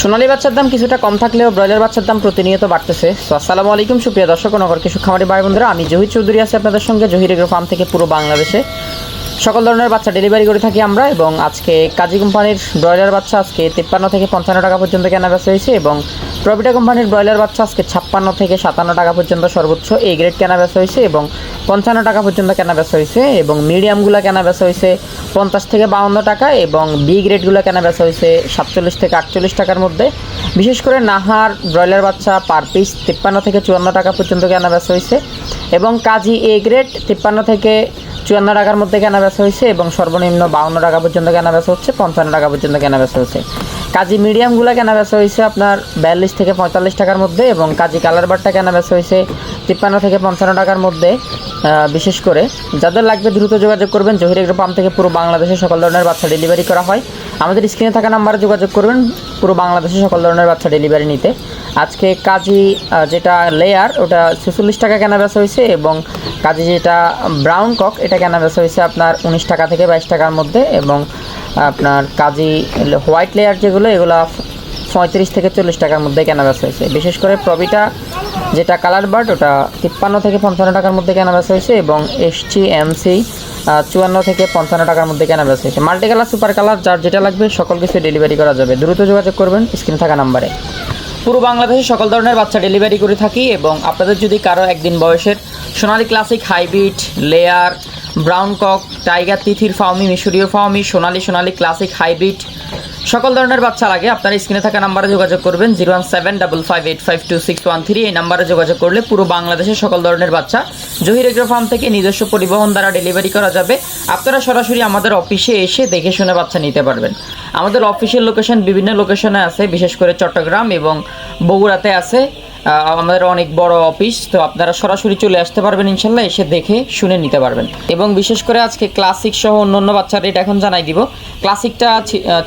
সোনালী বাচ্চার দাম কিছুটা কম থাকলেও ব্রয়লার বাচ্চার দাম প্রতিনিয়ত বাড়তেছে। তো আসসালামু আলাইকুম, সুপ্রিয় দর্শক নগর কিছু খামারি ভাই বন্ধুরা আমি জহির চৌধুরী আছি আপনাদের সঙ্গে, জহির এগ্রো ফার্ম থেকে পুরো বাংলাদেশে। সকল ধরনের বাচ্চা ডেলিভারি করে থাকি আমরা এবং আজকে কাজী কোম্পানির ব্রয়লার বাচ্চা আজকে তিপ্পান্ন থেকে পঞ্চান্ন টাকা পর্যন্ত কেনা বেচা হয়েছে এবং প্রবিটা কোম্পানির ব্রয়লার বাচ্চা আজকে ছাপ্পান্ন থেকে সাতান্ন টাকা পর্যন্ত সর্বোচ্চ এই গ্রেড কেনা বেচা হয়েছে এবং পঞ্চান্ন টাকা পর্যন্ত কেনা বেচা হয়েছে এবং মিডিয়ামগুলো কেনা বেচা হয়েছে পঞ্চাশ থেকে বাউন্ন টাকা এবং বি গ্রেডগুলো কেনা বেচা হয়েছে সাতচল্লিশ থেকে আটচল্লিশ টাকার মধ্যে। বিশেষ করে নাহার ব্রয়লার বাচ্চা পার পিস তিপ্পান্ন থেকে চুয়ান্ন টাকা পর্যন্ত কেনা বেচা হয়েছে এবং কাজী এ গ্রেড তিপ্পান্ন থেকে চুয়ান্ন টাকার মধ্যে কেনা বেচা হয়েছে এবং সর্বনিম্ন বাউন্ন টাকা পর্যন্ত কেনা বেচা হচ্ছে, পঞ্চান্ন টাকা পর্যন্ত কেনা বেচা হচ্ছে। কাজী মিডিয়ামগুলো কেনা বেচা হয়েছে আপনার বিয়াল্লিশ থেকে পঁয়তাল্লিশ টাকার মধ্যে এবং কাজী কালার বারটা কেনা বেচা হয়েছে তিপ্পান্ন থেকে পঞ্চান্ন টাকার মধ্যে বিশেষ করে। যাদের লাগবে দ্রুত যোগাযোগ করবেন। জহির এগ্রো পাম্প থেকে পুরো বাংলাদেশে সকল ধরনের বাচ্চা ডেলিভারি করা হয়। আমাদের স্ক্রিনে থাকা নাম্বারে যোগাযোগ করবেন। পুরো বাংলাদেশে সকল ধরনের বাচ্চা ডেলিভারি নিতে। আজকে কাজী যেটা লেয়ার ওটা ছেচল্লিশ টাকা কেনা বেচা হয়েছে এবং কাজী যেটা ব্রাউন কক, এটা কেনা বেচা হয়েছে আপনার উনিশ টাকা থেকে বাইশ টাকার মধ্যে এবং আপনার কাজী হোয়াইট লেয়ার যেগুলো, এগুলো পঁয়ত্রিশ থেকে চল্লিশ টাকার মধ্যে কেনা বেচা হয়েছে। বিশেষ করে প্রবিটা যেটা কালার বার্ড ওটা তিপ্পান্ন থেকে পঞ্চান্ন টাকার মধ্যে কেনা বেচা হয়েছে এবং এসটি এমসি চুয়ান্ন থেকে পঞ্চান্ন টাকার মধ্যে কেনা বেচা হয়েছে। মাল্টি কালার সুপার কালার, যার যেটা লাগবে, সকল কিছু ডেলিভারি করা যাবে। দ্রুত যোগাযোগ করবেন স্ক্রিনে থাকা নাম্বারে। পুরো বাংলাদেশে সকল ধরনের বাচ্চা ডেলিভারি করে থাকি এবং আপনাদের যদি কারও একদিন বয়সের সোনালি classic hybrid layer brown cock tiger তিথির ফাউমি মিশরীয় ফাউমি সোনালি সোনালি ক্লাসিক হাইব্রিড সকল ধরনের বাচ্চা লাগে। আপনারা স্ক্রিনে থাকা নাম্বারে যোগাযোগ করবেন zero one seven double five eight five two six one three এই নাম্বারে যোগাযোগ করলে পুরো বাংলাদেশের সকল ধরনের বাচ্চা জহির এগ্রো ফার্ম থেকে নিজস্ব পরিবহন দ্বারা ডেলিভারি করা যাবে। আপনারা সরাসরি আমাদের অফিসে এসে দেখে শুনে বাচ্চা নিতে পারবেন। আমাদের অফিসের লোকেশন বিভিন্ন লোকেশনে আছে, বিশেষ করে চট্টগ্রাম এবং বগুড়াতে আছে। আমাদের অনেক বড় অফিস তো আপনারা সরাসরি চলে আসতে পারবেন ইনশাল্লাহ, এসে দেখে শুনে নিতে পারবেন। এবং বিশেষ করে আজকে ক্লাসিক সহ অন্যান্য বাচ্চার রেট এখন জানাই দিব। ক্লাসিকটা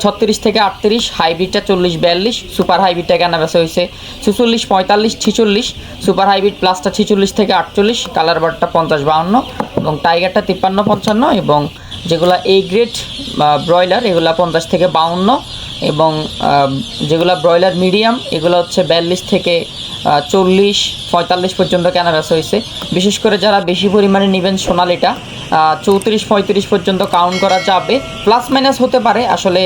ছত্রিশ থেকে আটত্রিশ হাইব্রিডটা চল্লিশ, বিয়াল্লিশ সুপার হাইব্রিডটা কেনা বেচা হয়েছে? চুচল্লিশ পঁয়তাল্লিশ, ছিচল্লিশ সুপার হাইব্রিড প্লাসটা ছিচল্লিশ থেকে আটচল্লিশ কালার বারটা পঞ্চাশ বাউন্ন, এবং টাইগারটা তিপ্পান্ন, পঞ্চান্ন, এবং যেগুলো এ গ্রেড ব্রয়লার এগুলো পঞ্চাশ থেকে বাউন্ন, এবং যেগুলো ব্রয়লার মিডিয়াম এগুলো হচ্ছে বিয়াল্লিশ থেকে চল্লিশ পঁয়তাল্লিশ পর্যন্ত কেনা বেচা হয়েছে। বিশেষ করে যারা বেশি পরিমাণে নেবেন সোনালিটা চৌত্রিশ, পঁয়ত্রিশ পর্যন্ত কাউন্ট করা যাবে। প্লাস মাইনাস হতে পারে, আসলে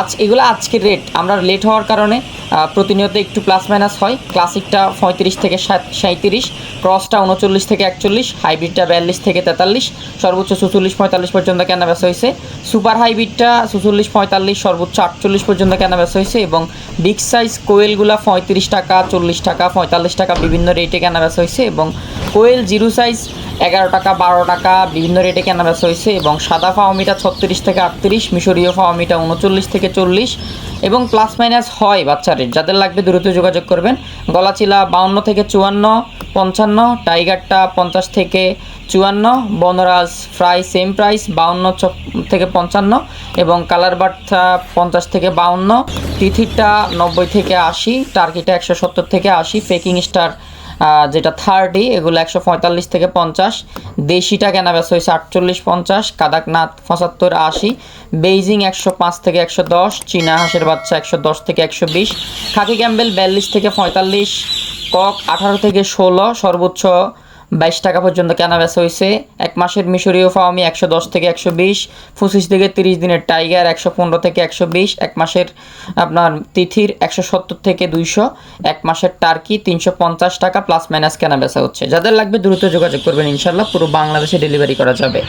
আজ, এগুলো আজকের রেট আমরা লেট হওয়ার কারণে প্রতিনিয়ত একটু প্লাস মাইনাস হয়। ক্লাসিকটা পঁয়ত্রিশ থেকে সাঁত্রিশ ক্রসটা উনচল্লিশ থেকে একচল্লিশ হাইব্রিডটা বিয়াল্লিশ থেকে তেতাল্লিশ, সর্বোচ্চ চুচল্লিশ পঁয়তাল্লিশ পর্যন্ত কেনা বেচা হয়েছে সুপার হাইব্রিডটা চুচল্লিশ পঁয়তাল্লিশ, সর্বোচ্চ আটচল্লিশ পর্যন্ত কেনা বেচা হয়েছে এবং বিগ সাইজ কোয়েলগুলো পঁয়ত্রিশ টাকা, চল্লিশ টাকা, পঁয়তাল্লিশ টাকা বিভিন্ন রেটে কেনা বেচা হয়েছে এবং কোয়েল জিরো সাইজ এগারো টাকা, বারো টাকা, বিভিন্ন রেটে কেনা বেচা হয়েছে এবং সাদা ফাওমিটা ছত্রিশ থেকে আটত্রিশ, মিশরীয় ফাওমিটা উনচল্লিশ থেকে চল্লিশ এবং প্লাস মাইনাস হয় বাচ্চা রেট যাদের লাগবে দ্রুত যোগাযোগ করবেন। গলাচিলা বাউন্ন থেকে চুয়ান্ন, পঞ্চান্ন, টাইগারটা পঞ্চাশ থেকে চুয়ান্ন, বনরাজ ফ্রাই সেম প্রাইস বাউন্ন থেকে পঞ্চান্ন এবং কালার বার্থা পঞ্চাশ থেকে বাউন্ন, তিথিরটা নব্বই থেকে আশি, টার্কিটা একশো সত্তর থেকে আশি পেকিং স্টার যেটা থার্টি এগুলো একশো পঁয়তাল্লিশ থেকে পঞ্চাশ। দেশিটা কেনা বেচা হয়েছে আটচল্লিশ পঞ্চাশ, কাদাকনাথ পঁচাত্তর আশি, বেইজিং একশো পাঁচ থেকে একশো দশ, চীনা হাঁসের বাচ্চা একশো দশ থেকে একশো বিশ, খাকি ক্যাম্বেল বিয়াল্লিশ থেকে পঁয়তাল্লিশ, কক আঠারো থেকে ষোলো, সর্বোচ্চ বাইশ টাকা পর্যন্ত কেনা বেচা হয়েছে এক মাসের মিশরীয় ফাওমি একশো দশ থেকে একশো বিশ, পঁচিশ থেকে তিরিশ দিনের টাইগার একশো পনেরো থেকে একশো বিশ, এক মাসের আপনার তিথির একশো সত্তর থেকে দুইশো, এক মাসের টার্কি তিনশো পঞ্চাশ টাকা প্লাস মাইনাস কেনা বেচা হচ্ছে। যাদের লাগবে দ্রুত যোগাযোগ করবেন ইনশাল্লাহ পুরো বাংলাদেশে ডেলিভারি করা যাবে।